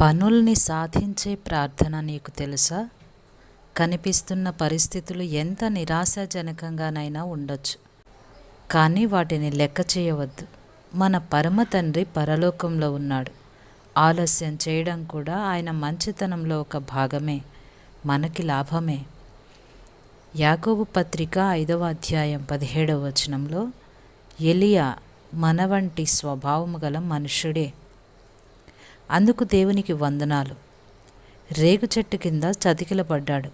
పనుల్ని సాధించే ప్రార్థన నీకు తెలుసా? కనిపిస్తున్న పరిస్థితులు ఎంత నిరాశాజనకంగానైనా ఉండొచ్చు. కానీ వాటిని లెక్క చేయవద్దు. మన పరమ తండ్రి పరలోకంలో ఉన్నాడు. ఆలస్యం చేయడం కూడా ఆయన మంచితనంలో ఒక భాగమే. మనకి లాభమే. యాకోబు పత్రిక ఐదవ అధ్యాయం పదిహేడవ వచనంలో ఎలియా మన వంటి స్వభావము గల మనుషుడే అందుకు దేవునికి వందనాలు. రేగు చెట్టు కింద చతికిలపడ్డాడు.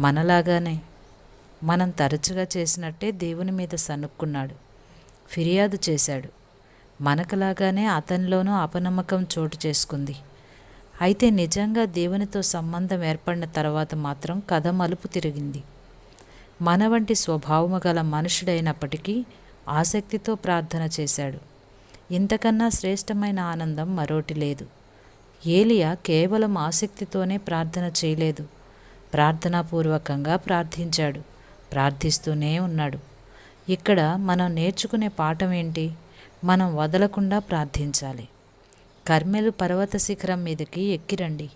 మనలాగానే మనం తరచుగా చేసినట్టే దేవుని మీద సనుక్కున్నాడు ఫిర్యాదు చేశాడు. మనకులాగానే అతనిలోనూ అపనమ్మకం చోటు చేసుకుంది. అయితే నిజంగా దేవునితో సంబంధం ఏర్పడిన తర్వాత మాత్రం కథ మలుపు తిరిగింది. మన వంటి స్వభావము గల మనుషుడైనప్పటికీ ఆసక్తితో ప్రార్థన చేశాడు. ఇంతకన్నా శ్రేష్టమైన ఆనందం మరోటి లేదు. ఏలియా కేవలం ఆసక్తితోనే ప్రార్థన చేయలేదు. ప్రార్థనాపూర్వకంగా ప్రార్థించాడు. ప్రార్థిస్తూనే ఉన్నాడు. ఇక్కడ మనం నేర్చుకునే పాఠం ఏంటి? మనం వదలకుండా ప్రార్థించాలి. కర్మెలు పర్వత శిఖరం మీదకి ఎక్కిరండి.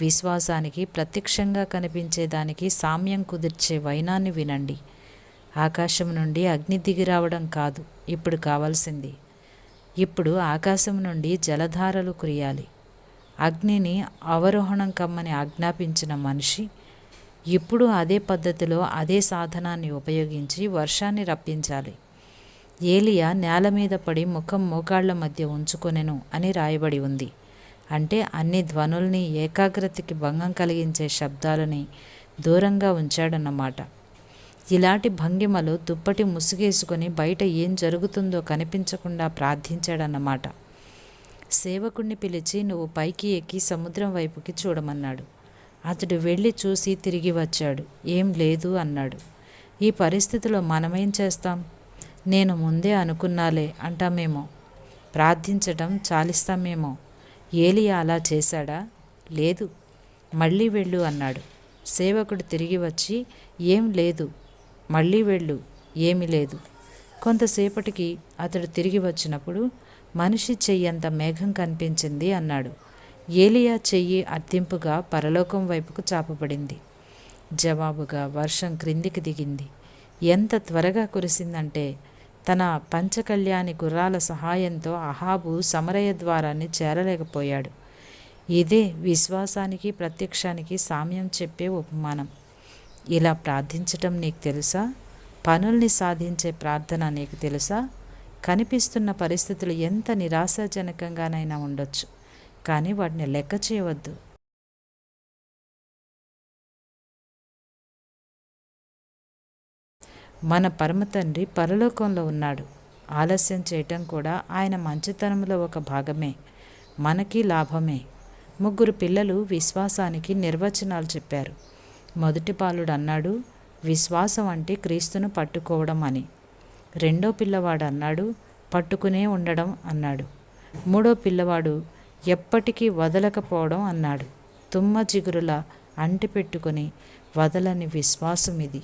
విశ్వాసానికి ప్రత్యక్షంగా కనిపించేదానికి సామ్యం కుదిర్చే వైనాన్ని వినండి. ఆకాశం నుండి అగ్ని దిగి రావడం కాదు. ఇప్పుడు కావాల్సింది ఇప్పుడు ఆకాశం నుండి జలధారలు కురియాలి. అగ్నిని అవరోహణం కమ్మని ఆజ్ఞాపించిన మనిషి ఇప్పుడు అదే పద్ధతిలో అదే సాధనాన్ని ఉపయోగించి వర్షాన్ని రప్పించాలి. ఏలియా నేల మీద పడి ముఖం మోకాళ్ళ మధ్య ఉంచుకొనెను అని రాయబడి ఉంది. అంటే అన్ని ధ్వనుల్ని ఏకాగ్రతకి భంగం కలిగించే శబ్దాలని దూరంగా ఉంచాడన్నమాట. ఇలాంటి భంగిమలో దుప్పటి ముసుగేసుకొని బయట ఏం జరుగుతుందో కనిపించకుండా ప్రార్థించాడన్నమాట. సేవకుణ్ణి పిలిచి నువ్వు పైకి ఎక్కి సముద్రం వైపుకి చూడమన్నాడు. అతడు వెళ్ళి చూసి తిరిగి వచ్చాడు. ఏం లేదు అన్నాడు. ఈ పరిస్థితిలో మనమేం చేస్తాం? నేను ముందే అనుకున్నాలే అంటామేమో. ప్రార్థించటం చాలిస్తామేమో. ఏలియా అలా చేశాడా? లేదు. మళ్ళీ వెళ్ళు అన్నాడు. సేవకుడు తిరిగి వచ్చి ఏం లేదు. మళ్ళీ వెళ్ళు ఏమీ లేదు. కొంతసేపటికి అతడు తిరిగి వచ్చినప్పుడు మనిషి చెయ్యంత మేఘం కనిపించింది అన్నాడు. ఏలియా చెయ్యి అర్థింపుగా పరలోకం వైపుకు చాపబడింది. జవాబుగా వర్షం క్రిందికి దిగింది. ఎంత త్వరగా కురిసిందంటే తన పంచకళ్యాణి గుర్రాల సహాయంతో అహాబు సమరయ ద్వారాన్ని చేరలేకపోయాడు. ఇదే విశ్వాసానికి ప్రత్యక్షానికి సామ్యం చెప్పే ఉపమానం. ఇలా ప్రార్థించటం నీకు తెలుసా? పనుల్ని సాధించే ప్రార్థన నీకు తెలుసా? కనిపిస్తున్న పరిస్థితులు ఎంత నిరాశాజనకంగానైనా ఉండొచ్చు కానీ వాటిని లెక్క చేయవద్దు. మన పరమ తండ్రి పరలోకంలో ఉన్నాడు. ఆలస్యం చేయటం కూడా ఆయన మంచితనంలో ఒక భాగమే మనకి లాభమే. ముగ్గురు పిల్లలు విశ్వాసానికి నిర్వచనాలు చెప్పారు. మొదటి బాలుడు అన్నాడు విశ్వాసం అంటే క్రీస్తును పట్టుకోవడం అని. రెండో పిల్లవాడు అన్నాడు పట్టుకునే ఉండడం అన్నాడు. మూడో పిల్లవాడు ఎప్పటికీ వదలకపోవడం అన్నాడు. తుమ్మ చిగురులా అంటిపెట్టుకుని వదలని విశ్వాసం ఇది